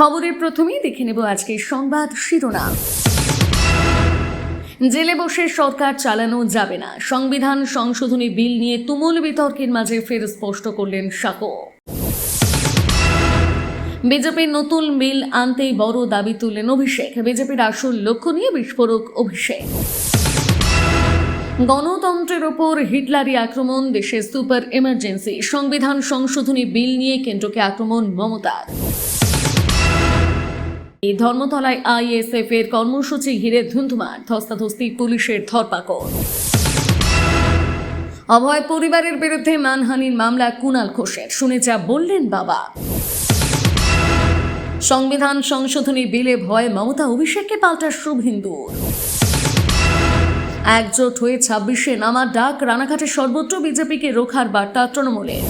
খবরের প্রথমেই দেখে নেব আজকের সংবাদ শিরোনাম। জেলে বসে সরকার চালানো যাবে না। সংবিধান সংশোধনী বিল নিয়ে তুমুল বিতর্কের মাঝে ফের স্পষ্ট করলেন শাহ বিজেপির নতুন বিল আনতেই বড় দাবি তুললেন অভিষেক। বিজেপির আসল লক্ষ্য নিয়ে বিস্ফোরক অভিষেক। গণতন্ত্রের ওপর হিটলারি আক্রমণ দেশের সুপার এমার্জেন্সি। সংবিধান সংশোধনী বিল নিয়ে কেন্দ্রকে আক্রমণ মমতার। এই ধর্মতলায় আইএসএফ এর কর্মসূচি ঘিরে ধুন্ধুমার ধস্তাধস্তি পুলিশের ধরপাকড়। অভয় পরিবারের বিরুদ্ধে মানহানির মামলা কুণাল ঘোষের। শুনে যা বললেন বাবা। সংবিধান সংশোধনী বিলে ভয় মমতা অভিষেককে পাল্টা শুভেন্দুর একজোট হয়ে ছাব্বিশে নামার ডাক রানাঘাটে সর্বত্র বিজেপিকে রোখার বার্তা তৃণমূলের।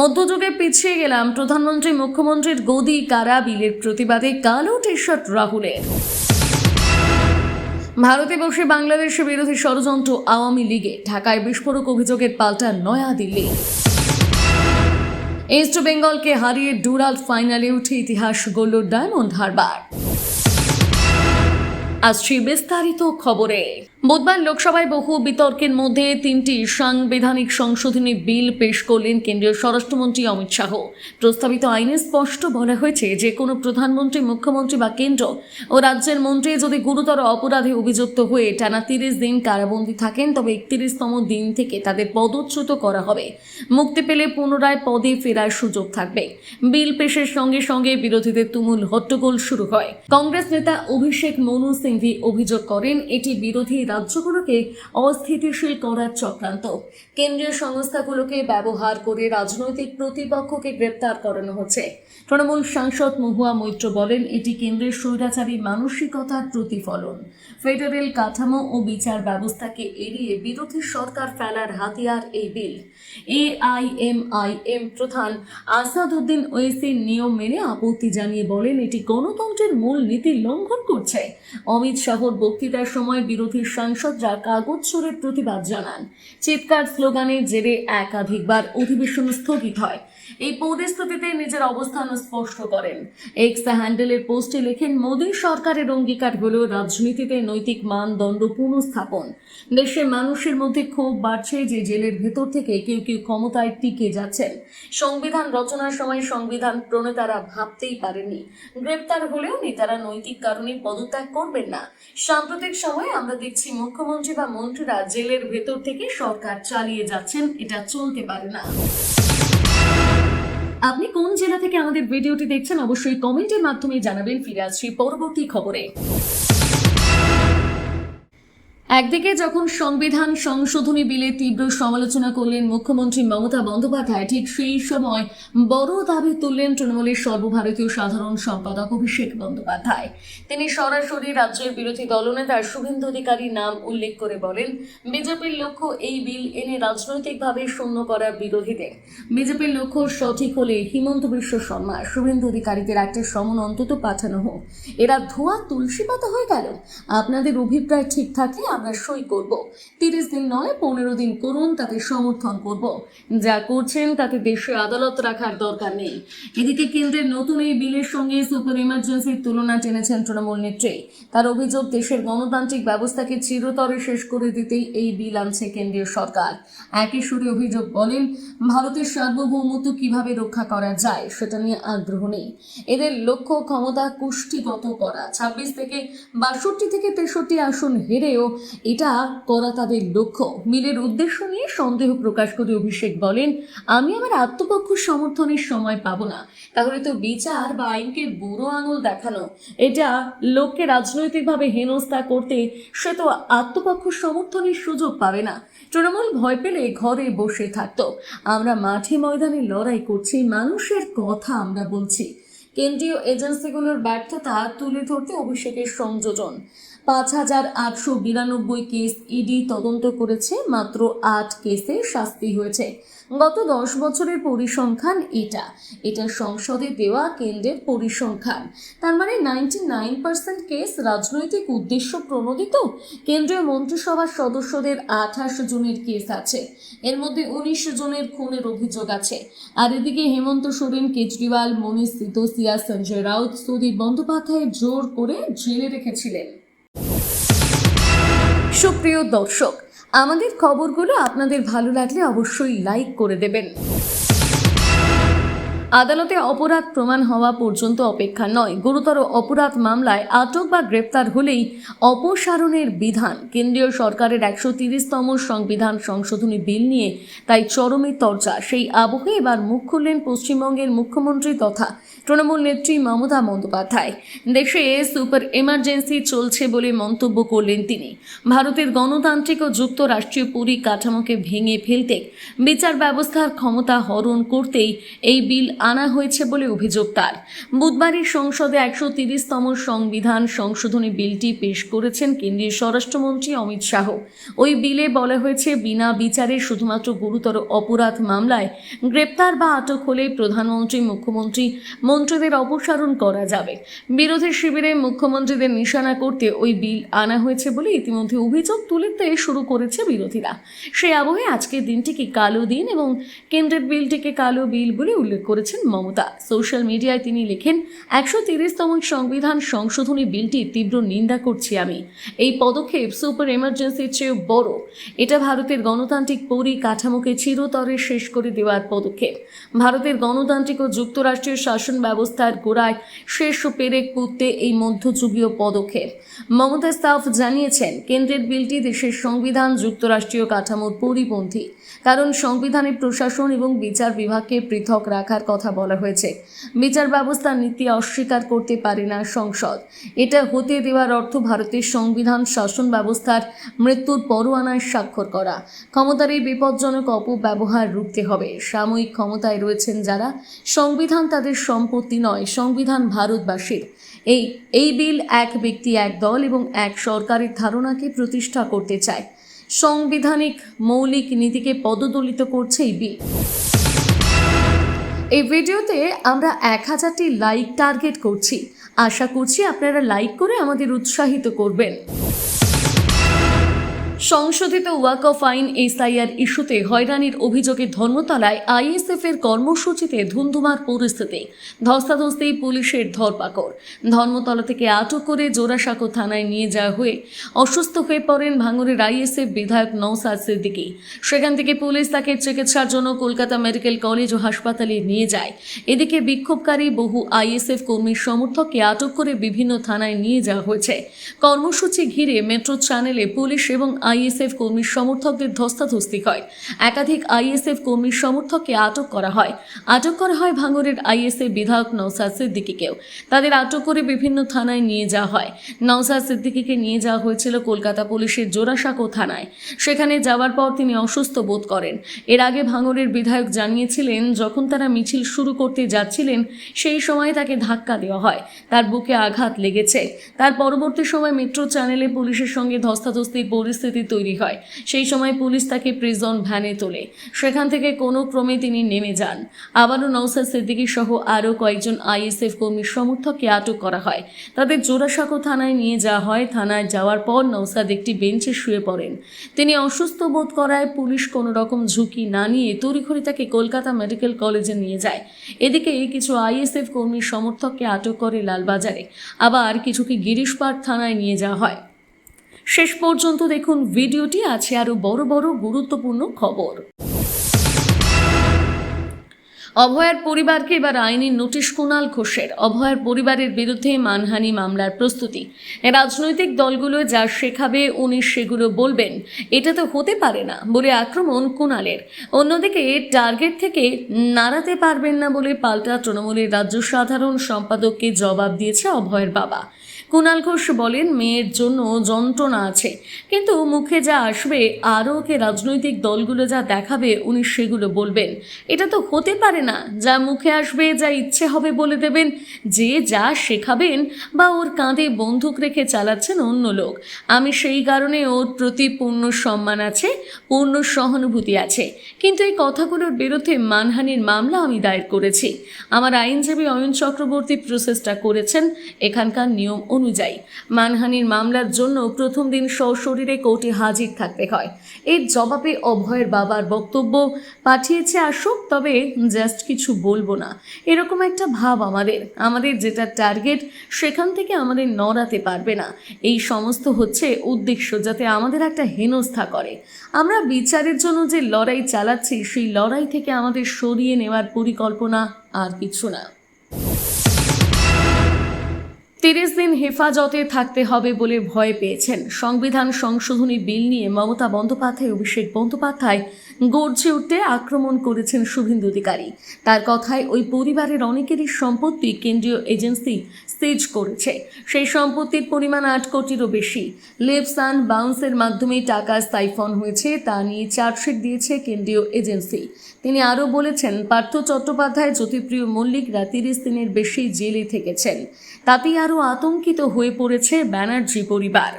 মধ্যযুগে পিছিয়ে গেলাম প্রধানমন্ত্রী মুখ্যমন্ত্রীর গদি কারা বিলের প্রতিবাদে কালো টি শার্ট রাহুলের। ভারতে বসে বাংলাদেশ বিরোধী ষড়যন্ত্র আওয়ামী লীগে। ঢাকায় বিস্ফোরক অভিযোগের পাল্টা নয়াদিল্লি। ইস্ট বেঙ্গলকে হারিয়ে ডুরাল ফাইনালে উঠে ইতিহাস গড়ল ডায়মন্ড হারবার। আসছি বিস্তারিত খবরে। বুধবার লোকসভায় বহু বিতর্কের মধ্যে তিনটি সাংবিধানিক সংশোধনী বিল পেশ করলেন কেন্দ্রীয় স্বরাষ্ট্রমন্ত্রী অমিত শাহ। প্রস্তাবিত আইনে স্পষ্ট বলা হয়েছে যে, কোনো প্রধানমন্ত্রী, মুখ্যমন্ত্রী বা কেন্দ্র ও রাজ্যের মন্ত্রী যদি গুরুতর অপরাধে অভিযুক্ত হয়ে টানা তিরিশ দিন কারাবন্দী থাকেন, তবে একত্রিশতম দিন থেকে তাদের পদচ্যুত করা হবে। মুক্তি পেলে পুনরায় পদে ফেরার সুযোগ থাকবে। বিল পেশের সঙ্গে সঙ্গে বিরোধীদের তুমুল হট্টগোল শুরু হয়। কংগ্রেস নেতা অভিষেক মনু সিংভি অভিযোগ করেন, এটি বিরোধী রাজ্যগুলোকে অস্থিতিশীল করার চক্রান্ত। কেন্দ্রীয় সংস্থাগুলোকে ব্যবহার করে রাজনৈতিক প্রতিপক্ষকে গ্রেপ্তার করানো হচ্ছে। তৃণমূল সাংসদ মহুয়া মৈত্র বলেন, এটি কেন্দ্রের স্বৈরাচারী মানসিকতার প্রতিফলন। ফেডারেল কাঠামো ও বিচার ব্যবস্থাকে এড়িয়ে বিরোধী সরকার ফেলার হাতিয়ার এই বিল। এআইএমআইএম প্রধান আসাদউদ্দিন ওয়েসির নিয়ম মেনে আপত্তি জানিয়ে বলেন, এটি গণতন্ত্রের মূল নীতি লঙ্ঘন করছে। অমিত শাহর বক্তৃতার সময় বিরোধী সাংসদরা কাগজ ছুড়ে প্রতিবাদ জানান। চিৎকার স্লোগানের জেরে একাধিকবার অধিবেশন স্থগিত হয়। এই পরিস্থিতিতে নিজের অবস্থান স্পষ্ট করেন। এক্স হ্যান্ডেলের পোস্টে লেখেন, মোদী সরকারের অঙ্গীকার হল রাজনীতিতে নৈতিক মানদণ্ড পুনঃস্থাপন। দেশের মানুষের মধ্যে ক্ষোভ বাড়ছে যে জেলের ভেতর থেকে কেউ কেউ ক্ষমতায় টিকে যাচ্ছেন। সংবিধান রচনার সময় সংবিধান প্রণেতারা ভাবতেই পারেনি গ্রেপ্তার হলেও নেতারা নৈতিক কারণে পদত্যাগ করবেন না। সাম্প্রতিক সময়ে আমরা দেখছি মুখ্যমন্ত্রী বা মন্ত্রীরা জেলের ভেতর থেকে সরকার চালিয়ে যাচ্ছেন, এটা চলতে পারে না। আপনি কোন জেলা থেকে আমাদের ভিডিওটি দেখছেন, অবশ্যই কমেন্টের মাধ্যমে জানাবেন। ফিরে আসছি পরবর্তী খবরে। একদিকে যখন সংবিধান সংশোধনী বিলে তীব্র সমালোচনা করলেন মুখ্যমন্ত্রী মমতা বন্দ্যোপাধ্যায়, ঠিক সেই সময় বড় দাবি তুললেন তৃণমূলের সর্বভারতীয় সাধারণ সম্পাদক অভিষেক বন্দ্যোপাধ্যায়। তিনি সরাসরি রাজ্যের বিরোধী দলনেতা শুভেন্দু অধিকারীর নাম উল্লেখ করে বলেন, বিজেপির লক্ষ্য এই বিল এনে রাজনৈতিকভাবে শূন্য করার বিরোধীদের। বিজেপির লক্ষ্য সঠিক হলে হিমন্ত বিশ্ব শর্মা, শুভেন্দু অধিকারীদের একটা সমন অন্তত পাঠানো হোক। এরা ধোয়া, তুলসী পাতা হয়ে গেল। আপনাদের অভিপ্রায় ঠিক থাকলে আমরা সই করব। তিরিশ দিন নয়, পনেরো দিন করুন, তাতে সমর্থন করব। যা করছেন, তাতে দেশে আদালত রাখার দরকার নেই। এদিকে কেন্দ্রের নতুন এই বিলের সঙ্গে সুপার ইমার্জেন্সির তুলনা টেনেছেন তৃণমূল নেত্রী। তার অভিযোগ, দেশের গণতান্ত্রিক ব্যবস্থাকে চিরতরে শেষ করে দিতেই এই বিল আনছে কেন্দ্রীয় সরকার। একই সুরে অভিযোগ বলেন, ভারতের সার্বভৌমত্ব কীভাবে রক্ষা করা যায়, সেটা নিয়ে আগ্রহ নেই। এদের লক্ষ্য, ক্ষমতা কুষ্টিগত করা। ছাব্বিশ থেকে বাষট্টি থেকে তেষট্টি আসন হেরেও এটা করা তাদের লক্ষ্য। মিলের উদ্দেশ্য নিয়ে সন্দেহ প্রকাশ করে অভিষেক বলেন, আমি আমার আত্মপক্ষ সমর্থনের সময় পাবো না। তাহলে তো বিচার বা আইনকে বুড়ো আঙুল দেখানো। এটা লোককে রাজনৈতিকভাবে হেনস্থা করতে সে তো আত্মপক্ষ সমর্থনের সুযোগ পাবে না। তৃণমূল ভয় পেলে ঘরে বসে থাকতো। আমরা মাঠে ময়দানে লড়াই করছি, মানুষের কথা আমরা বলছি। কেন্দ্রীয় এজেন্সিগুলোর ব্যর্থতা তুলে ধরতে অভিষেকের সংযোজন। পাঁচ হাজার আটশো বিরানব্বই কেস ইডি তদন্ত করেছে, মাত্র আট কেসে শাস্তি হয়েছে। গত দশ বছরের পরিসংখ্যান এটা। এটা সংসদে দেওয়া কেন্দ্রের পরিসংখ্যান। তার মানে নাইনটি নাইন পার্সেন্ট কেস রাজনৈতিক উদ্দেশ্য প্রণোদিত। কেন্দ্রীয় মন্ত্রিসভার সদস্যদের আঠাশ জনের কেস আছে। এর মধ্যে উনিশ জনের খুনের অভিযোগ আছে। আর এদিকে হেমন্ত সোরেন, কেজরিওয়াল, মনীষ সিতোসিয়া সঞ্জয় রাউত, সুদীপ বন্দ্যোপাধ্যায় জোর করে জেলে রেখেছিলেন। সুপ্রিয় দর্শক আমাদের খবরগুলো আপনাদের ভালো লাগলে অবশ্যই লাইক করে দেবেন। আদালতে অপরাধ প্রমাণ হওয়া পর্যন্ত অপেক্ষা নয়। গুরুতর অপরাধ মামলায় আটক বা গ্রেপ্তার হলেই অপসারণের বিধান। কেন্দ্রীয় সরকারের একশো তিরিশতম সংবিধান সংশোধনী বিল নিয়ে তাই চরমে চর্চা সেই আবহে এবার মুখ খুললেন পশ্চিমবঙ্গের মুখ্যমন্ত্রী তথা তৃণমূল নেত্রী মমতা বন্দ্যোপাধ্যায়। দেশে সুপার এমার্জেন্সি চলছে বলে মন্তব্য করলেন তিনি। ভারতের গণতান্ত্রিক ও যুক্তরাষ্ট্রীয় পরিকাঠামোকে ভেঙে ফেলতে বিচার ব্যবস্থার ক্ষমতা হরণ করতেই এই বিল আনা হয়েছে বলে অভিযোগ তার। বুধবারই সংসদে একশো তিরিশতম সংবিধান সংশোধনী বিলটি পেশ করেছেন কেন্দ্রীয় স্বরাষ্ট্রমন্ত্রী অমিত শাহ। ওই বিলে বলা হয়েছে, বিনা বিচারে শুধুমাত্র গুরুতর অপরাধ মামলায় গ্রেপ্তার বা আটক হলে প্রধানমন্ত্রী, মুখ্যমন্ত্রী মন্ত্রীদের অপসারণ করা যাবে। বিরোধী শিবিরে মুখ্যমন্ত্রীদের নিশানা করতে ওই বিল আনা হয়েছে বলে ইতিমধ্যে অভিযোগ তুলতে শুরু করেছে বিরোধীরা। সেই আবহে আজকের দিনটিকে কালো দিন এবং কেন্দ্রের বিলটিকে কালো বিল বলে উল্লেখ করেছেন মমতা। সোশ্যাল মিডিয়ায় তিনি লেখেন, একশো তিরিশতম সংবিধান সংশোধনী বিলটি তীব্র নিন্দা করছি আমি। এই পদক্ষেপ সুপার এমার্জেন্সির চেয়েও বড়। এটা ভারতের গণতান্ত্রিক পরিকাঠামোকে চিরতরে শেষ করে দেওয়ার পদক্ষেপ। ভারতের গণতান্ত্রিক ও যুক্তরাষ্ট্রীয় শাসন ব্যবস্থার গোড়ায় শেষ পেরেক পুঁততে এই মধ্যযুগীয় পদক্ষেপ। মমতা স্টাফ জানিয়েছেন, কেন্দ্রের বিলটি দেশের সংবিধান, যুক্তরাষ্ট্রীয় কাঠামোর পরিপন্থী। কারণ সংবিধানে প্রশাসন এবং বিচার বিভাগকে পৃথক রাখার কথা বলা হয়েছে। বিচার ব্যবস্থার নীতি অস্বীকার করতে পারে না সংসদ। এটা হতে দেওয়ার অর্থ ভারতের সংবিধান শাসন ব্যবস্থার মৃত্যুর পরোয়ানায় স্বাক্ষর করা। ক্ষমতার এই বিপজ্জনক অপব্যবহার রুখতে হবে। সাময়িক ক্ষমতায় রয়েছেন যারা। সংবিধান তাদের সম্পত্তি নয়, সংবিধান ভারতবাসীর। এই এই বিল এক ব্যক্তি, এক দল এবং এক সরকারের ধারণাকে প্রতিষ্ঠা করতে চায়। সাংবিধানিক মৌলিক নীতিকে পদদলিত করছে এই বিল। এই ভিডিওতে আমরা এক হাজারটি লাইক টার্গেট করছি। আশা করছি আপনারা লাইক করে আমাদের উৎসাহিত করবেন। সংশোধিত ওয়াক অফ আইন এসআইআর ইস্যুতে হয়রানির অভিযোগে ধর্মতলায় আইএসএফ এর কর্মসূচিতে ধুন্ধুমার পরিস্থিতি। ধস্তাধস্তি, পুলিশের ধরপাকড়। ধর্মতলা থেকে আটক করে জোড়াসাঁকো থানায় নিয়ে যাওয়া হয়ে অসুস্থ হয়ে পড়েন ভাঙড়ের আইএসএফ বিধায়ক নৌসাদ সিদ্দিকী। সেখান থেকে পুলিশ তাকে চিকিৎসার জন্য কলকাতা মেডিকেল কলেজ ও হাসপাতালে নিয়ে যায়। এদিকে বিক্ষোভকারী বহু আইএসএফ কর্মীর সমর্থককে আটক করে বিভিন্ন থানায় নিয়ে যাওয়া হয়েছে। কর্মসূচি ঘিরে মেট্রো চ্যানেলে পুলিশ এবং আইএসএফ কর্মীর সমর্থকদের ধস্তাধস্তি হয়। একাধিক আইএসএফ কর্মীর সমর্থককে আটক করা হয়। আটক করা হয় ভাঙড়ের আইএসএফ বিধায়ক নওসাদ সিদ্দিকিকেও। তাদের আটক করে বিভিন্ন থানায় নিয়ে যাওয়া হয়। নওসাদ সিদ্দিকিকে নিয়ে যাওয়া হয়েছিল কলকাতা পুলিশের জোড়াসাঁকো থানায়। সেখানে যাওয়ার পর তিনি অসুস্থ বোধ করেন। এর আগে ভাঙড়ের বিধায়ক জানিয়েছিলেন, যখন তারা মিছিল শুরু করতে যাচ্ছিলেন, সেই সময় তাকে ধাক্কা দেওয়া হয়। তার বুকে আঘাত লেগেছে। তার পরবর্তী সময় মেট্রো চ্যানেলে পুলিশের সঙ্গে ধস্তাধস্তির পরিস্থিতি তৈরি হয়। সেই সময় পুলিশ তাকে প্রিজন ভ্যানে তোলে। সেখান থেকে কোনো ক্রমে তিনি নেমে যান। আবারও নৌসাদ সিদ্দিকী সহ আরও কয়েকজন আইএসএফ কর্মীর সমর্থককে আটক করা হয়। তাদের জোড়াসাঁকো থানায় নিয়ে যাওয়া হয়। থানায় যাওয়ার পর নৌসাদ একটি বেঞ্চে শুয়ে পড়েন। তিনি অসুস্থ বোধ করায় পুলিশ কোনো রকম ঝুঁকি না নিয়ে তড়িঘড়ি তাকে কলকাতা মেডিকেল কলেজে নিয়ে যায়। এদিকে কিছু আইএসএফ কর্মীর সমর্থককে আটক করে লালবাজারে। আবার কিছুকে গিরিশপাড় থানায় নিয়ে যাওয়া হয়। শেষ পর্যন্ত দেখুন ভিডিওটি, আছে আরও বড় বড় গুরুত্বপূর্ণ খবর। অভয়ার পরিবারকে এবার আইনি নোটিশ কুণাল ঘোষের। অভয়ার পরিবারের বিরুদ্ধে মানহানি মামলার প্রস্তুতি। রাজনৈতিক দলগুলো যা শেখাবে, উনি সেগুলো বলবেন। এটা তো হতে পারে না বলে আক্রমণ কুণালের। অন্যদিকে টার্গেট থেকে নাড়াতে পারবেন না বলে পাল্টা তৃণমূলের রাজ্য সাধারণ সম্পাদককে জবাব দিয়েছে অভয়ের বাবা। কুণাল ঘোষ বলেন, মেয়ের জন্য যন্ত্রণা আছে। কিন্তু মুখে যা আসবে আরও ওকে রাজনৈতিক দলগুলো যা দেখাবে, উনি সেগুলো বলবেন। এটা তো হতে পারে না। যা মুখে আসবে, যা ইচ্ছে হবে বলে দেবেন। যে যা শেখাবেন বা ওর কাঁধে বন্দুক রেখে চালাচ্ছেন অন্য লোক। আমি সেই কারণে ওর প্রতি পূর্ণ সম্মান আছে, পূর্ণ সহানুভূতি আছে। কিন্তু এই কথাগুলোর বিরুদ্ধে মানহানির মামলা আমি দায়ের করেছি। আমার আইনজীবী অয়ন চক্রবর্তী প্রসেসটা করেছেন। এখানকার নিয়ম অনুযায়ী মানহানির মামলার জন্য প্রথম দিন সশরীরে কোর্টে হাজির থাকতে হয়। এর জবাবে অভয়ের বাবার বক্তব্য পাঠিয়েছে আসুক তবে জাস্ট কিছু বলব না। এরকম একটা ভাব আমাদের আমাদের যেটা টার্গেট সেখান থেকে আমাদের নড়াতে পারবে না। এই সমস্ত হচ্ছে উদ্দেশ্য যাতে আমাদের একটা হেনস্থা করে। আমরা বিচারের জন্য যে লড়াই চালাচ্ছি, সেই লড়াই থেকে আমাদের সরিয়ে নেওয়ার পরিকল্পনা আর কিছু না। তিরিশ দিন হেফাজতে থাকতে হবে বলে ভয় পেয়েছেন। সংবিধান সংশোধনী বিল নিয়ে মমতা বন্দ্যোপাধ্যায়, অভিষেক বন্দ্যোপাধ্যায় গর্জে উঠতে আক্রমণ করেছেন শুভেন্দু অধিকারী। তার কথায় ওই পরিবারের অনেকেরই সম্পত্তি কেন্দ্রীয় এজেন্সি সিজ করেছে। সেই সম্পত্তির পরিমাণ আট কোটিরও বেশি। লেপস অ্যান্ড বাউন্সের মাধ্যমে টাকা সাইফন হয়েছে, তা নিয়ে চার্জশিট দিয়েছে কেন্দ্রীয় এজেন্সি। তিনি আরও বলেছেন, পার্থ চট্টোপাধ্যায়, জ্যোতিপ্রিয় মল্লিকরা তিরিশ দিনের বেশি জেলে থেকেছেন। তাতেই আরও আতঙ্কিত হয়ে পড়েছে ব্যানার্জি পরিবার।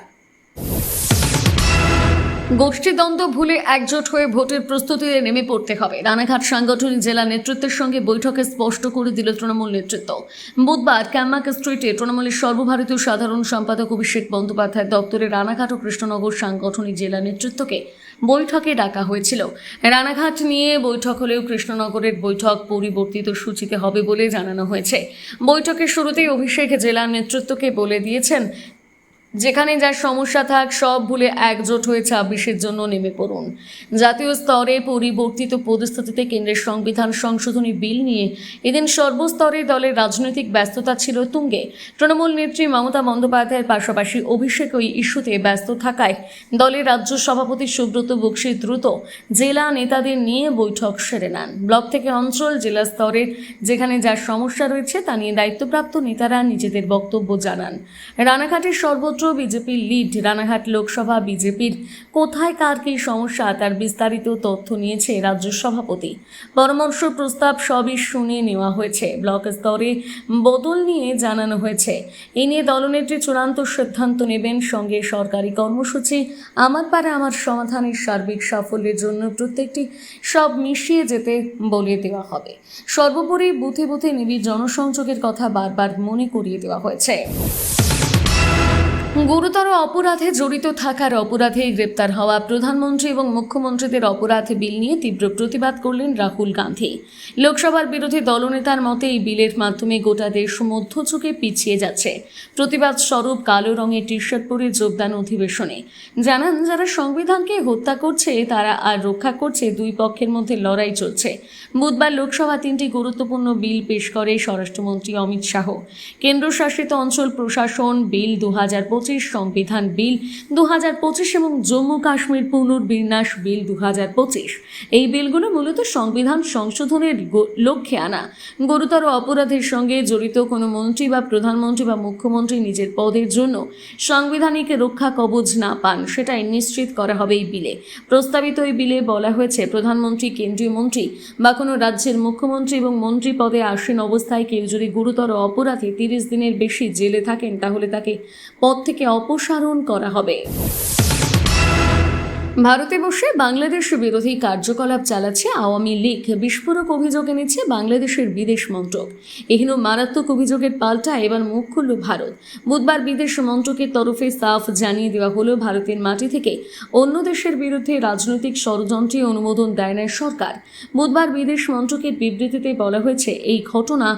গোষ্ঠীদ্বন্দ্ব ভুলে একজোট হয়ে ভোটের প্রস্তুতিতে নেমে পড়তে হবে। রানাঘাট সাংগঠনিক জেলা নেতৃত্বের সঙ্গে বৈঠকে স্পষ্ট করে দিল তৃণমূল নেতৃত্ব। বুধবার ক্যাম্মাক স্ট্রিটে তৃণমূলের সর্বভারতীয় সাধারণ সম্পাদক অভিষেক বন্দ্যোপাধ্যায় দপ্তরে রানাঘাট ও কৃষ্ণনগর সাংগঠনিক জেলা নেতৃত্বকে বৈঠকে ডাকা হয়েছিল। রানাঘাট নিয়ে বৈঠক হলেও কৃষ্ণনগরের বৈঠক পরিবর্তিত সূচিতে হবে বলে জানানো হয়েছে। বৈঠকের শুরুতেই অভিষেক জেলা নেতৃত্বকে বলে দিয়েছেন যেখানে যার সমস্যা থাক, সব ভুলে একজোট হয়ে ছাব্বিশের জন্য নেমে পড়ুন। জাতীয় স্তরে পরিবর্তিত পরিস্থিতিতে কেন্দ্রের সংবিধান সংশোধনী বিল নিয়ে এদিন সর্বস্তরে দলের রাজনৈতিক ব্যস্ততা ছিল তুঙ্গে। তৃণমূল নেত্রী মমতা বন্দ্যোপাধ্যায়ের পাশাপাশি অভিষেক ওই ইস্যুতে ব্যস্ত থাকায় দলের রাজ্য সভাপতি সুব্রত বক্সি দ্রুত জেলা নেতাদের নিয়ে বৈঠক সেরে নেন। ব্লক থেকে অঞ্চল, জেলা স্তরের যেখানে যার সমস্যা রয়েছে তা নিয়ে দায়িত্বপ্রাপ্ত নেতারা নিজেদের বক্তব্য জানান। রানাঘাটের সর্বত্র বিজেপির লিড রানাঘাট লোকসভা বিজেপির। কোথায়, কার কী সমস্যা, তার বিস্তারিত তথ্য নিয়েছে রাজ্য সভাপতি। পরামর্শ, প্রস্তাব সবই শুনে নেওয়া হয়েছে। ব্লক স্তরে বদল নিয়ে জানানো হয়েছে। এ নিয়ে দলনেত্রী চূড়ান্ত সিদ্ধান্ত নেবেন। সঙ্গে সরকারি কর্মসূচি, আমার পারে আমার সমাধানের সার্বিক সাফল্যের জন্য প্রত্যেকটি সব মিশিয়ে যেতে বলে দেওয়া হবে। সর্বোপরি বুথে বুথে নিবিড় জনসংযোগের কথা বারবার মনে করিয়ে দেওয়া হয়েছে। গুরুতর অপরাধে জড়িত থাকার অপরাধে গ্রেপ্তার হওয়া প্রধানমন্ত্রী এবং মুখ্যমন্ত্রীদের অপরাধ বিল নিয়ে তীব্র প্রতিবাদ করলেন রাহুল গান্ধী। লোকসভার বিরোধী দলনেতার মতে এই বিলের মাধ্যমে গোটা দেশ মধ্যযুগে পিছিয়ে যাচ্ছে। প্রতিবাদ স্বরূপ কালো রঙের টি শার্ট পরে যোগদান অধিবেশনে। জানান, যারা সংবিধানকে হত্যা করছে, তারা আর রক্ষা করছে, দুই পক্ষের মধ্যে লড়াই চলছে। বুধবার লোকসভা তিনটি গুরুত্বপূর্ণ বিল পেশ করে স্বরাষ্ট্রমন্ত্রী অমিত শাহ। কেন্দ্রশাসিত অঞ্চল প্রশাসন বিল দু হাজার পঁচিশ সংবিধান বিল দু হাজার পঁচিশ এবং জম্মু কাশ্মীর পুনর্বিন্যাস বিল দু হাজার পঁচিশ। এই বিলগুলো মূলত সংবিধান সংশোধনের লক্ষ্যে আনা। গুরুতর অপরাধের সঙ্গে জড়িত কোনো মন্ত্রী বা প্রধানমন্ত্রী বা মুখ্যমন্ত্রী নিজের পদের জন্য সাংবিধানিক রক্ষা কবচ না পান, সেটাই নিশ্চিত করা হবে এই বিলে। প্রস্তাবিত এই বিলে বলা হয়েছে, প্রধানমন্ত্রী, কেন্দ্রীয় মন্ত্রী বা কোনো রাজ্যের মুখ্যমন্ত্রী এবং মন্ত্রী পদে আসীন অবস্থায় কেউ যদি গুরুতর অপরাধে তিরিশ দিনের বেশি জেলে থাকেন, তাহলে তাকে পদ থেকে অপসারণ করা হবে। ভারতে বসে বাংলাদেশ বিরোধী কার্যকলাপ চালাচ্ছে আওয়ামী লীগ। বিস্ফোরক অভিযোগ এনেছে বাংলাদেশের বিদেশ মন্ত্রক। এহেন মারাত্মক অভিযোগের পাল্টা এবার মুখ খুলল ভারত। বুধবার বিদেশ মন্ত্রকের তরফে সাফ জানিয়ে দেওয়া হলো ভারতের মাটি থেকে অন্য দেশের বিরুদ্ধে রাজনৈতিক ষড়যন্ত্রে অনুমোদন দেয় না সরকার। বুধবার বিদেশ মন্ত্রকের বিবৃতিতে বলা হয়েছে, এই ঘটনা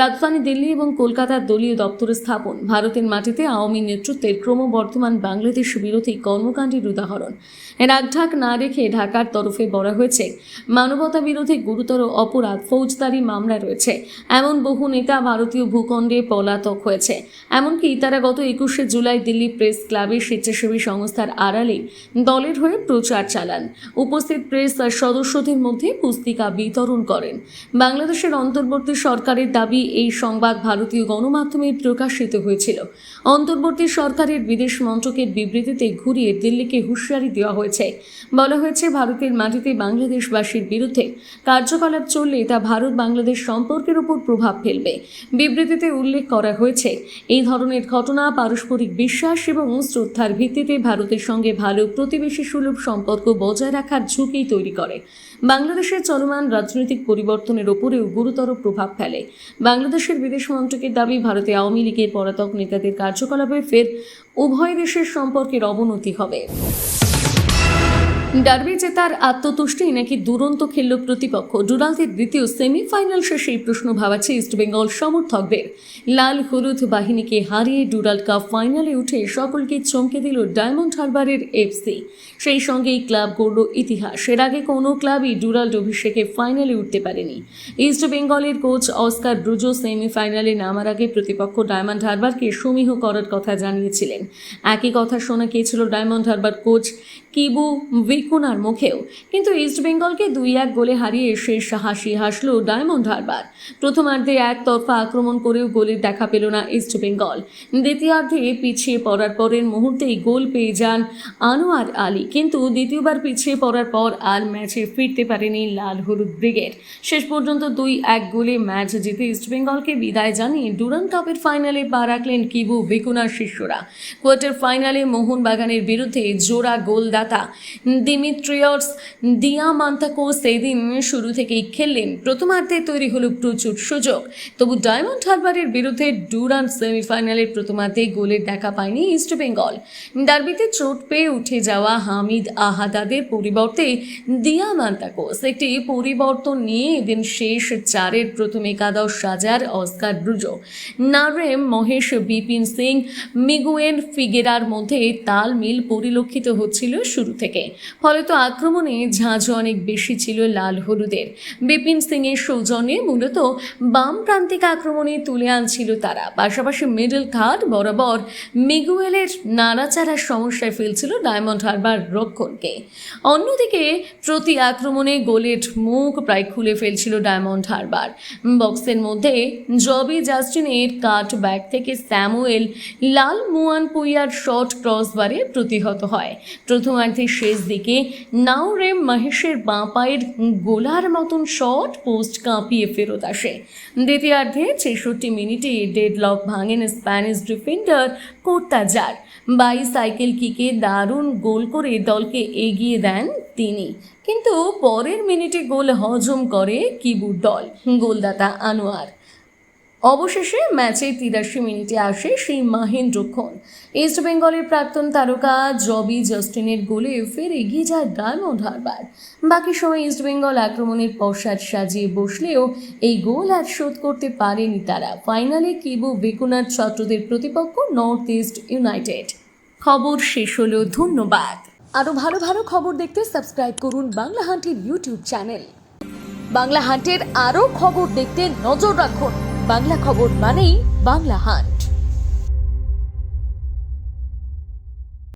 রাজধানী দিল্লি এবং কলকাতার দলীয় দপ্তরে স্থাপন। ভারতের মাটিতে আওয়ামী নেতৃত্বের ক্রমবর্ধমান বাংলাদেশ বিরোধী কর্মকাণ্ডের উদাহরণ। রাগঢাক না রেখে ঢাকার তরফে বলা হয়েছে, মানবতা বিরোধী গুরুতর অপরাধ ফৌজদারি মামলা রয়েছে। এমন বহু নেতা ভারতীয় ভূখণ্ডে পলাতক হয়েছে। এমনকি তারা গত একুশে জুলাই দিল্লি প্রেস ক্লাবের স্বেচ্ছাসেবী সংস্থার আড়ালে দলের হয়ে প্রচার চালান। উপস্থিত প্রেস আর সদস্যদের মধ্যে পুস্তিকা বিতরণ করেন। বাংলাদেশের অন্তর্বর্তী সরকারের দাবি, এই সংবাদ ভারতীয় গণমাধ্যমে প্রকাশিত হয়েছিল। অন্তর্বর্তী সরকারের বিদেশ মন্ত্রকের বিবৃতিতে ঘুরিয়ে দিল্লিকে হুঁশিয়ারি দেওয়া হয়েছে। হয়েছে। বলা হয়েছে, ভারতের মাটিতে বাংলাদেশবাসীর বিরুদ্ধে কার্যকলাপ চললে তা ভারত বাংলাদেশ সম্পর্কের উপর প্রভাব ফেলবে। বিবৃতিতে উল্লেখ করা হয়েছে, এই ধরনের ঘটনা পারস্পরিক বিশ্বাস এবং শ্রদ্ধার ভিত্তিতে ভারতের সঙ্গে ভালো প্রতিবেশী সুলভ সম্পর্ক বজায় রাখার ঝুঁকি তৈরি করে। বাংলাদেশের চলমান রাজনৈতিক পরিবর্তনের ওপরেও গুরুতর প্রভাব ফেলে। বাংলাদেশের বিদেশ মন্ত্রকের দাবি, ভারতে আওয়ামী লীগের পলাতক নেতাদের কার্যকলাপে ফের উভয় দেশের সম্পর্কের অবনতি হবে। ডার্বি জেতার আত্মতুষ্টি নাকি দুরন্ত খেলল প্রতিপক্ষ? ডুরালদের দ্বিতীয় সেমিফাইনাল শেষে এই প্রশ্ন ভাবাচ্ছে ইস্টবেঙ্গল সমর্থকদের। লাল হলুদ বাহিনীকে হারিয়ে ডুরাল কাপ ফাইনালে উঠে সকলকে চমকে দিল ডায়মন্ড হারবারের এফসি। সেই সঙ্গে এই ক্লাব গড়ল ইতিহাস। এর আগে কোনো ক্লাবই ডুরাল্ড অভিষেকে ফাইনালে উঠতে পারেনি। ইস্ট বেঙ্গলের কোচ অস্কার ব্রুজো সেমিফাইনালে নামার আগে প্রতিপক্ষ ডায়মন্ড হারবারকে সমীহ করার কথা জানিয়েছিলেন। একই কথা শোনা গিয়েছিল ডায়মন্ড হারবার কোচ কিবু ভিকুনার মুখেও। কিন্তু ইস্ট বেঙ্গলকে দুই এক গোলে হারিয়ে শেষ হাসি হাসল ডায়মন্ড হারবার প্রথমার্ধে একতরফা আক্রমণ করেও গোলের দেখা পেল না ইস্ট বেঙ্গল দ্বিতীয়ার্ধে পিছিয়ে পড়ার পরের মুহূর্তেই গোল পেয়ে যান আনোয়ার আলী। কিন্তু দ্বিতীয়বার পিছিয়ে পড়ার পর আর ম্যাচে ফিরতে পারেনি লাল হলুদ ব্রিগেড। শেষ পর্যন্ত দুই এক গোলে ম্যাচ জিতে ইস্টবেঙ্গলকে বিদায় জানিয়ে ডুরান কাপের ফাইনালে পা রাখলেন কিবু ভিকুনার শিষ্যরা। কোয়ার্টার ফাইনালে মোহনবাগানের বিরুদ্ধে জোড়া গোলদাতা। দিমিত্রিয়স দিয়ামান্তাকো সেদিন শুরু থেকেই খেললেন। প্রথমার্ধে তৈরি হলো প্রচুর সুযোগ। তবু ডায়মন্ড হারবারের বিরুদ্ধে ডুরান সেমিফাইনালের প্রথমার্ধে গোলের দেখা পায়নি ইস্টবেঙ্গল ডার্বিতে চোট পেয়ে উঠে যাওয়া হামিদ আহাদাদের পরিবর্তে দিয়ামান্তাকোস একটি পরিবর্তন নিয়ে এদিন শেষ চারের প্রথম একাদশ সাজার Oscar Bruzo. Naorem Mahesh, Bipin Singh, Miguel ফিগেরার মধ্যে তালমিল পরিলক্ষিত হচ্ছিল শুরু থেকে। ফলে তো আক্রমণে ঝাঁঝ অনেক বেশি ছিল লাল হলুদের। বিপিন সিং এর সৌজন্যে মূলত বাম প্রান্তিক আক্রমণে তুলে আনছিল তারা। পাশাপাশি মিডল ঘাট বরাবর মিগুয়েলের নাড়াচাড়ার সমস্যায় ফেলছিল ডায়মন্ড হারবার রক্ষণকে। অন্যদিকে প্রতি আক্রমণে গোলের মুখ প্রায় খুলে ফেলছিল ডায়মন্ড হারবার। বক্সের মধ্যে জবি জাস্টিনের কাট ব্যাক থেকে স্যামুয়েল লাল মুয়ান পুইয়ার শট ক্রসবারে প্রতিহত হয়। প্রথমার্ধের শেষ দিকে নাওরেম মহেশের বাঁ পায়ের গোলার মতন শট পোস্ট কাঁপিয়ে ফেরত আসে। দ্বিতীয়ার্ধে ছেষট্টি মিনিটে ডেডলক ভাঙেন Spanish defender Cortazar. Bicycle কিকে দারুণ গোল করে দলকে এগিয়ে দেন তিনি। কিন্তু পরের মিনিটে গোল হজম করে কিবুর দল, গোলদাতা আনোয়ার। অবশেষে ম্যাচে তিরাশি মিনিটে আসে সেই মাহেন্দ্রক্ষণ ইস্ট বেঙ্গলের প্রাক্তন তারকা জবি জাস্টিনের গোলে ফের এগিয়ে যায় ডায়মন্ড হারবার বাকি সময় ইস্ট বেঙ্গল আক্রমণের পশ্চাৎ সাজিয়ে বসলেও এই গোল আর শোধ করতে পারেনি তারা। ফাইনালে কিবু বেকুনার ছাত্রদের প্রতিপক্ষ নর্থ ইস্ট ইউনাইটেড খবর শেষ হলো, ধন্যবাদ। আরও ভালো ভালো খবর দেখতে সাবস্ক্রাইব করুন বাংলা হান্টির ইউটিউব চ্যানেল। বাংলা হান্টের আরও খবর দেখতে নজর রাখুন। বাংলা খবর মানেই বাংলা হান্ট